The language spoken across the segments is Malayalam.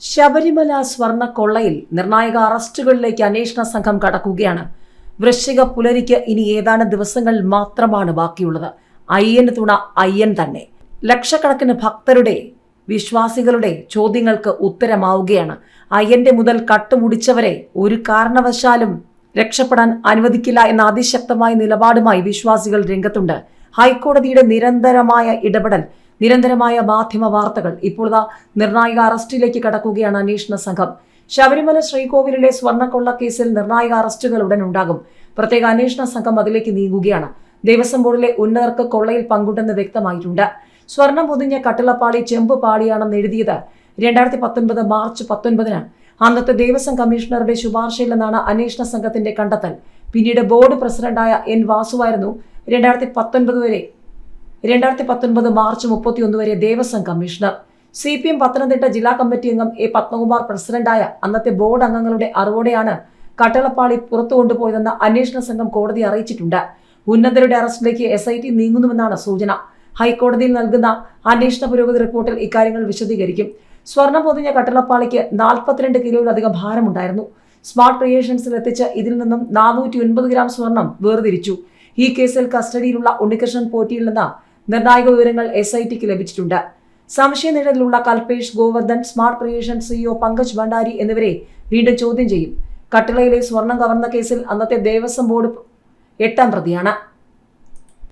ശബരിമല സ്വർണ കൊള്ളയിൽ നിർണായക അറസ്റ്റുകളിലേക്ക് അന്വേഷണ സംഘം കടക്കുകയാണ്. വൃശ്ചിക പുലരിക്ക് ഇനി ഏതാനും ദിവസങ്ങൾ മാത്രമാണ് ബാക്കിയുള്ളത്. അയ്യന് തുണ അയ്യൻ തന്നെ. ലക്ഷക്കണക്കിന് ഭക്തരുടെ വിശ്വാസികളുടെ ചോദ്യങ്ങൾക്ക് ഉത്തരമാവുകയാണ്. അയ്യന്റെ മുതൽ കട്ടുമുടിച്ചവരെ ഒരു കാരണവശാലും രക്ഷപ്പെടാൻ അനുവദിക്കില്ല എന്ന അതിശക്തമായ നിലപാടുമായി വിശ്വാസികൾ രംഗത്തുണ്ട്. ഹൈക്കോടതിയുടെ നിരന്തരമായ ഇടപെടൽ നിരന്തരമായ മാധ്യമ വാർത്തകൾ. ഇപ്പോൾ നിർണായക അറസ്റ്റിലേക്ക് കടക്കുകയാണ് അന്വേഷണ സംഘം. ശബരിമല ശ്രീകോവിലിലെ സ്വർണക്കൊള്ള കേസിൽ നിർണായക അറസ്റ്റുകൾ ഉടൻ ഉണ്ടാകും. പ്രത്യേക അന്വേഷണ സംഘം അതിലേക്ക് നീങ്ങുകയാണ്. ദേവസ്വം ബോർഡിലെ ഉന്നതർക്ക് കൊള്ളയിൽ പങ്കുണ്ടെന്ന് വ്യക്തമായിട്ടുണ്ട്. സ്വർണം പൊതിഞ്ഞ കട്ടിളപ്പാളി ചെമ്പ് പാളിയാണെന്ന് എഴുതിയത് രണ്ടായിരത്തി പത്തൊൻപത് മാർച്ച് പത്തൊൻപതിന്. അന്നത്തെ ദേവസ്വം കമ്മീഷണറുടെ ശുപാർശയിലെന്നാണ് അന്വേഷണ സംഘത്തിന്റെ കണ്ടെത്തൽ. പിന്നീട് ബോർഡ് പ്രസിഡന്റായ എൻ വാസുവായിരുന്നു രണ്ടായിരത്തി പത്തൊൻപത് വരെ രണ്ടായിരത്തി പത്തൊൻപത് മാർച്ച് മുപ്പത്തിയൊന്ന് വരെ Devaswom commissioner. C P M Pathanamthitta ജില്ലാ കമ്മിറ്റി അംഗം എ പത്മകുമാർ പ്രസിഡന്റായ അന്നത്തെ ബോർഡ് അംഗങ്ങളുടെ അറിവോടെയാണ് കട്ടളപ്പാളി പുറത്തു കൊണ്ടുപോയതെന്ന് അന്വേഷണ സംഘം കോടതി അറിയിച്ചിട്ടുണ്ട്. ഉന്നതരുടെ അറസ്റ്റിലേക്ക് എസ് ഐ ടി നീങ്ങുന്നുവെന്നാണ് സൂചന. ഹൈക്കോടതിയിൽ നൽകുന്ന അന്വേഷണ പുരോഗതി റിപ്പോർട്ടിൽ ഇക്കാര്യങ്ങൾ വിശദീകരിക്കും. സ്വർണം പൊതിഞ്ഞ കട്ടളപ്പാളിക്ക് നാൽപ്പത്തിരണ്ട് കിലോയിലധികം ഭാരമുണ്ടായിരുന്നു. സ്മാർട്ട് ക്രിയേഷൻസിൽ എത്തിച്ച ഇതിൽ നിന്നും നാനൂറ്റി ഒൻപത് ഗ്രാം സ്വർണം വേർതിരിച്ചു. ഈ കേസിൽ കസ്റ്റഡിയിലുള്ള ഉണ്ണികൃഷ്ണൻ പോറ്റിയിൽ നിന്ന് നിർണായക വിവരങ്ങൾ എസ് ഐ ടിക്ക് ലഭിച്ചിട്ടുണ്ട്. സംശയനിഴലിലുള്ള Kalpesh Govardhan smart creation CEO Pankaj Bhandari എന്നിവരെ വീണ്ടും ചോദ്യം ചെയ്യും. കട്ടിളയിലെ സ്വർണം കവർന്ന കേസിൽ അന്നത്തെ ദേവസ്വം ബോർഡ് എട്ടാം പ്രതിയാണ്.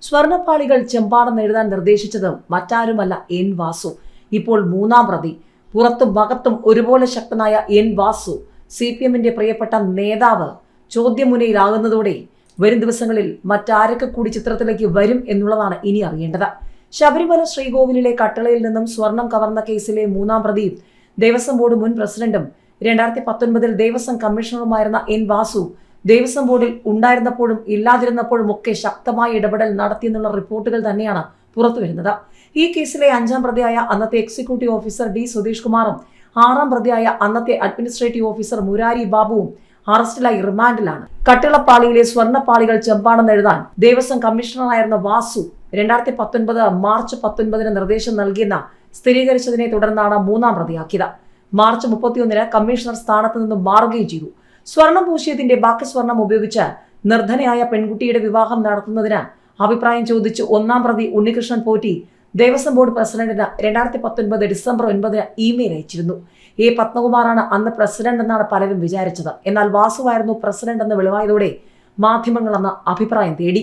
സ്വർണപ്പാളികൾ ചെമ്പാടെന്ന് എഴുതാൻ നിർദ്ദേശിച്ചത് മറ്റാരുമല്ല എൻ വാസു. ഇപ്പോൾ മൂന്നാം പ്രതി. പുറത്തും ഭഗത്തും ഒരുപോലെ ശക്തനായ എൻ വാസു സി പി എമ്മിന്റെ പ്രിയപ്പെട്ട നേതാവ് ചോദ്യമുനയിലാകുന്നതോടെ വരും ദിവസങ്ങളിൽ മറ്റാരൊക്കെ കൂടി ചിത്രത്തിലേക്ക് വരും എന്നുള്ളതാണ് ഇനി അറിയേണ്ടത്. ശബരിമല ശ്രീകോവിലിലെ കട്ടളയിൽ നിന്നും സ്വർണം കവർന്ന കേസിലെ മൂന്നാം പ്രതിയും ദേവസ്വം ബോർഡ് മുൻ പ്രസിഡന്റും രണ്ടായിരത്തി പത്തൊൻപതിൽ ദേവസ്വം കമ്മീഷണറുമായിരുന്ന എൻ വാസു ദേവസ്വം ബോർഡിൽ ഉണ്ടായിരുന്നപ്പോഴും ഇല്ലാതിരുന്നപ്പോഴും ഒക്കെ ശക്തമായ ഇടപെടൽ നടത്തിയെന്നുള്ള റിപ്പോർട്ടുകൾ തന്നെയാണ് പുറത്തുവരുന്നത് ഈ കേസിലെ അഞ്ചാം പ്രതിയായ അന്നത്തെ എക്സിക്യൂട്ടീവ് ഓഫീസർ ഡി സുധീഷ് കുമാറും ആറാം പ്രതിയായ അന്നത്തെ അഡ്മിനിസ്ട്രേറ്റീവ് ഓഫീസർ മുരാരി ബാബുവും അറസ്റ്റിലായി റിമാൻഡിലാണ്. കട്ടിളപ്പാളിയിലെ സ്വർണപ്പാളികൾ ചെമ്പാണെന്ന് എഴുതാൻ ദേവസ്വം കമ്മീഷണറായിരുന്ന വാസു രണ്ടായിരത്തി പത്തൊൻപത് മാർച്ച് പത്തൊൻപതിന് നിർദ്ദേശം നൽകിയെന്ന സ്ഥിരീകരിച്ചതിനെ തുടർന്നാണ് മൂന്നാം പ്രതിയാക്കിയത്. മാർച്ച് മുപ്പത്തിയൊന്നിന് കമ്മീഷണർ സ്ഥാനത്ത് നിന്നും മാറുകയും ചെയ്തു. സ്വർണം പൂശിയതിന്റെ ബാക്കി സ്വർണം ഉപയോഗിച്ച് നിർധനയായ പെൺകുട്ടിയുടെ വിവാഹം നടത്തുന്നതിന് അഭിപ്രായം ചോദിച്ച് ഒന്നാം പ്രതി ഉണ്ണികൃഷ്ണൻ പോറ്റി ദേവസ്വം ബോർഡ് പ്രസിഡന്റിന് രണ്ടായിരത്തി പത്തൊൻപത് ഡിസംബർ ഒൻപതിന് ഇമെയിൽ അയച്ചിരുന്നു. എ പത്മകുമാറാണ് അന്ന് പ്രസിഡന്റ് എന്നാണ് പലരും വിചാരിച്ചത്. എന്നാൽ വാസുവായിരുന്നു പ്രസിഡന്റ് എന്ന് വെളിവായതോടെ മാധ്യമങ്ങൾ അന്ന് അഭിപ്രായം തേടി.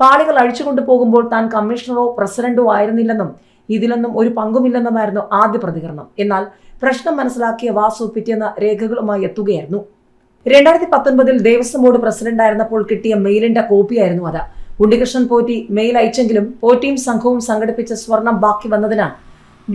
പാളികൾ അഴിച്ചുകൊണ്ടു പോകുമ്പോൾ താൻ കമ്മീഷണറോ പ്രസിഡന്റോ ആയിരുന്നില്ലെന്നും ഇതിലൊന്നും ഒരു പങ്കുമില്ലെന്നുമായിരുന്നു ആദ്യ പ്രതികരണം. എന്നാൽ പ്രശ്നം മനസ്സിലാക്കിയ വാസു പിറ്റേന്ന് രേഖകളുമായി എത്തുകയായിരുന്നു. രണ്ടായിരത്തി പത്തൊൻപതിൽ ദേവസ്വം ബോർഡ് പ്രസിഡന്റായിരുന്നപ്പോൾ കിട്ടിയ മെയിലിന്റെ കോപ്പിയായിരുന്നു അത്. ഉണ്ണികൃഷ്ണൻ പോറ്റി മെയിൽ അയച്ചെങ്കിലും പോറ്റിയും സംഘവും സംഘടിപ്പിച്ച സ്വർണം ബാക്കി വന്നതിന്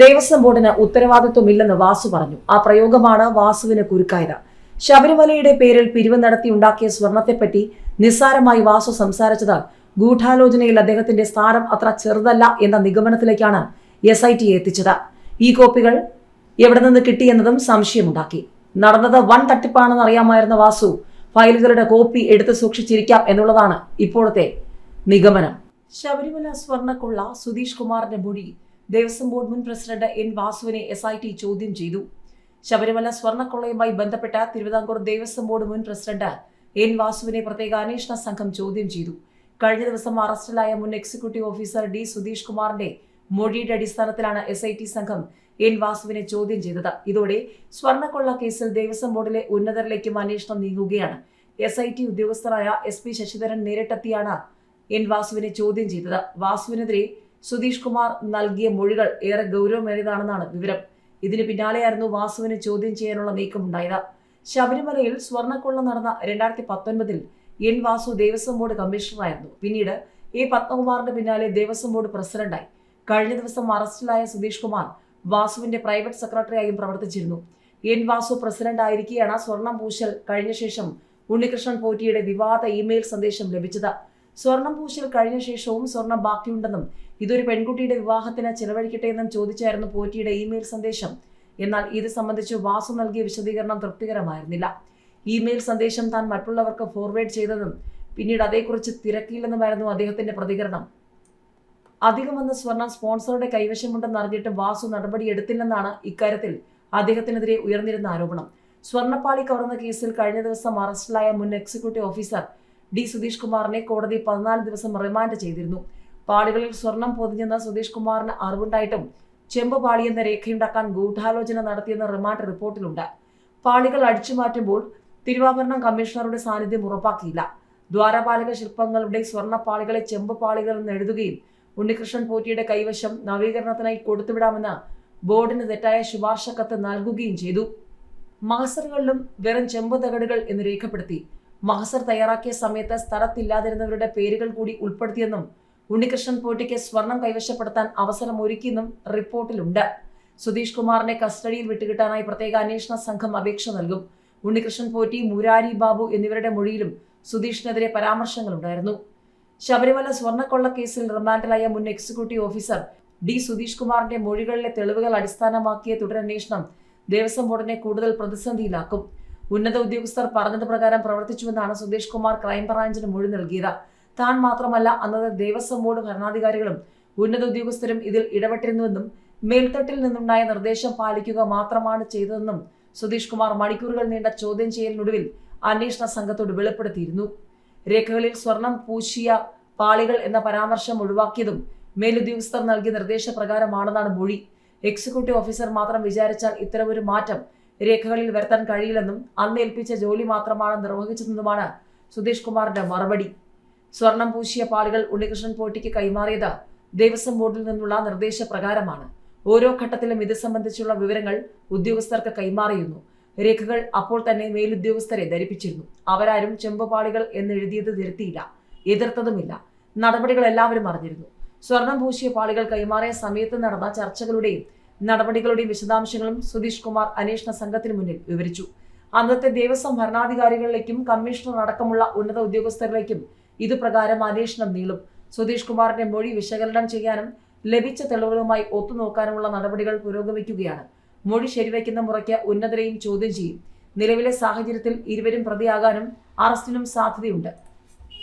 ദേവസ്വം ബോർഡിന് ഉത്തരവാദിത്വമില്ലെന്ന് വാസു പറഞ്ഞു. ആ പ്രയോഗമാണ് വാസുവിന് കുരുക്കായത്. ശബരിമലയുടെ പേരിൽ പിരിവ് നടത്തി ഉണ്ടാക്കിയ സ്വർണത്തെപ്പറ്റി നിസ്സാരമായി വാസു സംസാരിച്ചത് ഗൂഢാലോചനയിൽ അദ്ദേഹത്തിന്റെ സ്ഥാനം അത്ര ചെറുതല്ല എന്ന നിഗമനത്തിലേക്കാണ് എസ് ഐ ടി എത്തിച്ചത്. ഈ കോപ്പികൾ എവിടെ നിന്ന് കിട്ടിയെന്നതും സംശയമുണ്ടാക്കി. നടന്നത് വൻ തട്ടിപ്പാണെന്ന് അറിയാമായിരുന്ന വാസു ഫയലുകളുടെ കോപ്പി എടുത്തു സൂക്ഷിച്ചിരിക്കാം എന്നുള്ളതാണ് ഇപ്പോഴത്തെ നിഗമനം. ശബരിമല സ്വർണക്കുള്ള സുധീഷ് കുമാറിന്റെ മൊഴി ദേവസ്വം ബോർഡ് മുൻ പ്രസിഡന്റ് എൻ വാസുവിനെ എസ് ഐ ടി ചോദ്യം ചെയ്തു. ശബരിമല സ്വർണക്കൊള്ളയുമായി ബന്ധപ്പെട്ട തിരുവിതാംകൂർ ദേവസ്വം ബോർഡ് മുൻ പ്രസിഡന്റ് എൻ വാസുവിനെ പ്രത്യേക അന്വേഷണ സംഘം ചോദ്യം ചെയ്തു. കഴിഞ്ഞ ദിവസം അറസ്റ്റിലായ മുൻ എക്സിക്യൂട്ടീവ് ഓഫീസർ ഡി സുധീഷ് കുമാറിന്റെ മൊഴിയുടെ അടിസ്ഥാനത്തിലാണ് എസ് ഐ ടി സംഘം എൻ വാസുവിനെ ചോദ്യം ചെയ്തത്. ഇതോടെ സ്വർണക്കൊള്ള കേസിൽ ദേവസ്വം ബോർഡിലെ ഉന്നതരിലേക്കും അന്വേഷണം നീങ്ങുകയാണ്. എസ് ഐ ടി ഉദ്യോഗസ്ഥരായ എസ് പി ശശിധരൻ നേരിട്ടെത്തിയാണ് എൻ വാസുവിനെ ചോദ്യം ചെയ്തത്. വാസുവിനെതിരെ സുധീഷ് കുമാർ നൽകിയ മൊഴികൾ ഏറെ ഗൗരവമേറിയതാണെന്നാണ് വിവരം. ഇതിന് പിന്നാലെയായിരുന്നു വാസുവിനെ ചോദ്യം ചെയ്യാനുള്ള നീക്കമുണ്ടായത്. ശബരിമലയിൽ സ്വർണക്കൊള്ള നടന്ന രണ്ടായിരത്തി പത്തൊൻപതിൽ എൻ വാസു ദേവസ്വം ബോർഡ് കമ്മീഷണറായിരുന്നു. പിന്നീട് എ പത്മകുമാറിന്റെ പിന്നാലെ ദേവസ്വം ബോർഡ് പ്രസിഡന്റായി. കഴിഞ്ഞ ദിവസം അറസ്റ്റിലായ സുധീഷ് കുമാർ വാസുവിന്റെ പ്രൈവറ്റ് സെക്രട്ടറിയായും പ്രവർത്തിച്ചിരുന്നു. എൻ വാസു പ്രസിഡന്റ് ആയിരിക്കെയാണ് സ്വർണം പൂശൽ കഴിഞ്ഞ ശേഷം ഉണ്ണികൃഷ്ണൻ പോറ്റിയുടെ വിവാദ ഇമെയിൽ സന്ദേശം ലഭിച്ചത്. സ്വർണം പൂശൽ കഴിഞ്ഞ ശേഷവും സ്വർണം ബാക്കിയുണ്ടെന്നും ഇതൊരു പെൺകുട്ടിയുടെ വിവാഹത്തിന് ചെലവഴിക്കട്ടെ എന്നും ചോദിച്ചായിരുന്നു പോറ്റിയുടെ ഇമെയിൽ സന്ദേശം. എന്നാൽ ഇത് സംബന്ധിച്ച് വാസു നൽകിയ വിശദീകരണം തൃപ്തികരമായിരുന്നില്ല. ഇമെയിൽ സന്ദേശം താൻ മറ്റുള്ളവർക്ക് ഫോർവേഡ് ചെയ്തതും പിന്നീട് അതേക്കുറിച്ച് തിരക്കിയില്ലെന്നുമായിരുന്നു അദ്ദേഹത്തിന്റെ പ്രതികരണം. അധികം വന്ന സ്വർണം സ്പോൺസറുടെ കൈവശമുണ്ടെന്ന് അറിഞ്ഞിട്ടും വാസു നടപടി എടുത്തില്ലെന്നാണ് ഇക്കാര്യത്തിൽ അദ്ദേഹത്തിനെതിരെ ഉയർന്നിരുന്ന ആരോപണം. സ്വർണപ്പാളി കവർന്ന കേസിൽ കഴിഞ്ഞ ദിവസം അറസ്റ്റിലായ മുൻ എക്സിക്യൂട്ടീവ് ഓഫീസർ ഡി സുധീഷ് കുമാറിനെ കോടതി പതിനാല് ദിവസം റിമാൻഡ് ചെയ്തിരുന്നു. പാളികളിൽ സ്വർണം പൊതിഞ്ഞെന്ന സുധീഷ് കുമാറിന് അറിവുണ്ടായിട്ടും ചെമ്പ് പാളിയെന്ന രേഖയുണ്ടാക്കാൻ ഗൂഢാലോചന നടത്തിയെന്ന റിമാൻഡ് റിപ്പോർട്ടിലുണ്ട്. പാളികൾ അടിച്ചുമാറ്റുമ്പോൾ തിരുവാഭരണം കമ്മീഷണറുടെ സാന്നിധ്യം ഉറപ്പാക്കിയില്ല. ദ്വാരപാലക ശില്പങ്ങളുടെ സ്വർണപ്പാളികളെ ചെമ്പ് പാളികൾ എന്ന് എഴുതുകയും ഉണ്ണികൃഷ്ണൻ പോറ്റിയുടെ കൈവശം നവീകരണത്തിനായി കൊടുത്തുവിടാമെന്ന് ബോർഡിന് തെറ്റായ ശുപാർശ കത്ത് നൽകുകയും ചെയ്തു. മാസറുകളിലും വെറും ചെമ്പ് തകടുകൾ എന്ന് രേഖപ്പെടുത്തി മഹസർ തയ്യാറാക്കിയ സമയത്ത് സ്ഥലത്തില്ലാതിരുന്നവരുടെ പേരുകൾ കൂടി ഉൾപ്പെടുത്തിയെന്നും ഉണ്ണികൃഷ്ണൻ പോട്ടിക്ക് സ്വർണം കൈവശപ്പെടുത്താൻ അവസരമൊരുക്കിയെന്നും റിപ്പോർട്ടിലുണ്ട്. സുധീഷ് കുമാറിനെ കസ്റ്റഡിയിൽ വിട്ടുകിട്ടാനായി പ്രത്യേക അന്വേഷണ സംഘം അപേക്ഷ നൽകും. ഉണ്ണികൃഷ്ണൻ പോറ്റി മുരാരി ബാബു എന്നിവരുടെ മൊഴിയിലും സുധീഷിനെതിരെ പരാമർശങ്ങളുണ്ടായിരുന്നു. ശബരിമല സ്വർണക്കൊള്ള കേസിൽ റിമാൻഡിലായ മുൻ എക്സിക്യൂട്ടീവ് ഓഫീസർ ഡി സുധീഷ് കുമാറിന്റെ മൊഴികളിലെ തെളിവുകൾ അടിസ്ഥാനമാക്കിയ തുടരന്വേഷണം ദേവസ്വം ബോർഡിനെ കൂടുതൽ പ്രതിസന്ധിയിലാക്കും. ഉന്നത ഉദ്യോഗസ്ഥർ പറഞ്ഞത് പ്രകാരം പ്രവർത്തിച്ചുവെന്നാണ് സുധീഷ് കുമാർ ക്രൈംബ്രാഞ്ചിന് മൊഴി നൽകിയത്. താൻ മാത്രമല്ല അന്നത്തെ ദേവസ്വം ബോർഡ് ഭരണാധികാരികളും ഉന്നത ഉദ്യോഗസ്ഥരും ഇതിൽ ഇടപെട്ടിരുന്നുവെന്നും മേൽത്തട്ടിൽ നിന്നുണ്ടായ നിർദ്ദേശം പാലിക്കുക മാത്രമാണ് ചെയ്തതെന്നും സുധീഷ് കുമാർ മണിക്കൂറുകൾ നീണ്ട ചോദ്യം ചെയ്യലിനൊടുവിൽ അന്വേഷണ സംഘത്തോട് വെളിപ്പെടുത്തിയിരുന്നു. രേഖകളിൽ സ്വർണം പൂശിയ പാളികൾ എന്ന പരാമർശം ഒഴിവാക്കിയതും മേലുദ്യോഗസ്ഥർ നൽകിയ നിർദ്ദേശപ്രകാരമാണെന്നാണ് മൊഴി. എക്സിക്യൂട്ടീവ് ഓഫീസർ മാത്രം വിചാരിച്ചാൽ ഇത്തരമൊരു മാറ്റം രേഖകളിൽ വരുത്താൻ കഴിയില്ലെന്നും അന്ന് ഏൽപ്പിച്ച ജോലി മാത്രമാണ് നിർവഹിച്ചതെന്നുമാണ് സുധീഷ് കുമാറിന്റെ മറുപടി. സ്വർണം പൂശിയ പാളികൾ ഉണ്ണികൃഷ്ണൻ പോട്ടിക്ക് കൈമാറിയത് ദേവസ്വം ബോർഡിൽ നിന്നുള്ള നിർദ്ദേശപ്രകാരമാണ്. ഓരോ ഘട്ടത്തിലും ഇത് സംബന്ധിച്ചുള്ള വിവരങ്ങൾ ഉദ്യോഗസ്ഥർക്ക് കൈമാറിയിരുന്നു. രേഖകൾ അപ്പോൾ തന്നെ മേലുദ്യോഗസ്ഥരെ ധരിപ്പിച്ചിരുന്നു. അവരാരും ചെമ്പുപാളികൾ എന്നെഴുതിയത് തിരുത്തിയില്ല. എതിർത്തതുമില്ല. നടപടികൾ എല്ലാവരും അറിഞ്ഞിരുന്നു. സ്വർണം പൂശിയ പാളികൾ കൈമാറിയ സമയത്ത് നടന്ന ചർച്ചകളുടെയും നടപടികളുടെയും വിശദാംശങ്ങളും സുധീഷ് കുമാർ അന്വേഷണ സംഘത്തിന് മുന്നിൽ വിവരിച്ചു. അന്നത്തെ ദേവസ്വം ഭരണാധികാരികളിലേക്കും കമ്മീഷണർ അടക്കമുള്ള ഉന്നത ഉദ്യോഗസ്ഥരിലേക്കും ഇതുപ്രകാരം അന്വേഷണം നീളും. സുധീഷ് കുമാറിന്റെ മൊഴി വിശകലനം ചെയ്യാനും ലഭിച്ച തെളിവുകളുമായി ഒത്തുനോക്കാനുമുള്ള നടപടികൾ പുരോഗമിക്കുകയാണ്. മൊഴി ശരിവയ്ക്കുന്ന മുറയ്ക്ക് ഉന്നതരെയും ചോദ്യം ചെയ്യും. നിലവിലെ സാഹചര്യത്തിൽ ഇരുവരും പ്രതിയാകാനും അറസ്റ്റിനും സാധ്യതയുണ്ട്.